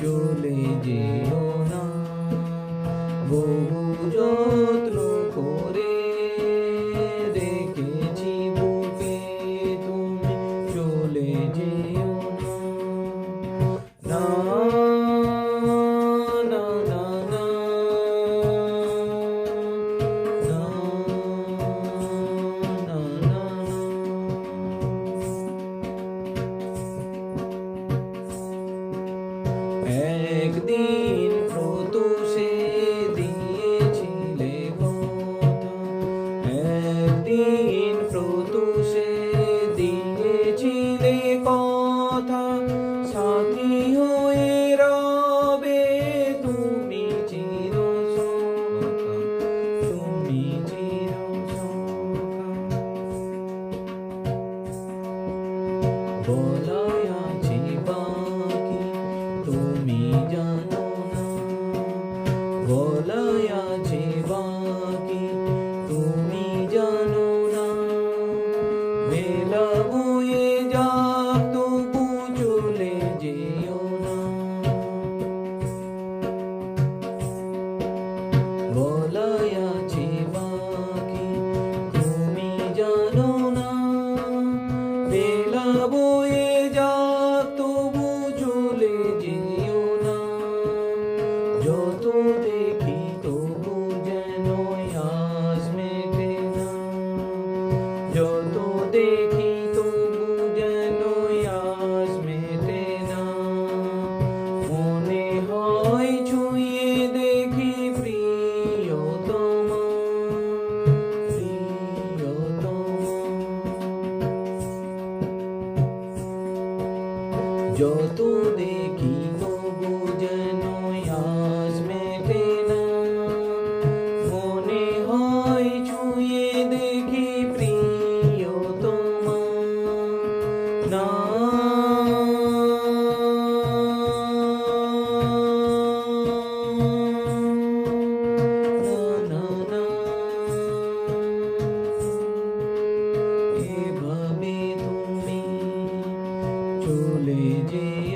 চলে যেও না বহু যত্ন বলয় জীবাকে তুমি জানো না। মেলা বয়ে যা তবু চলে যেও না। বলয় জীবাকে তুমি জানো না। মেলা বয়ে যা যত দেখি তবু যেন আস না। মনে হয় ছুঁয়ে দেখি প্রিয়তম প্রিয়তম। যত দেখি তো চলে যে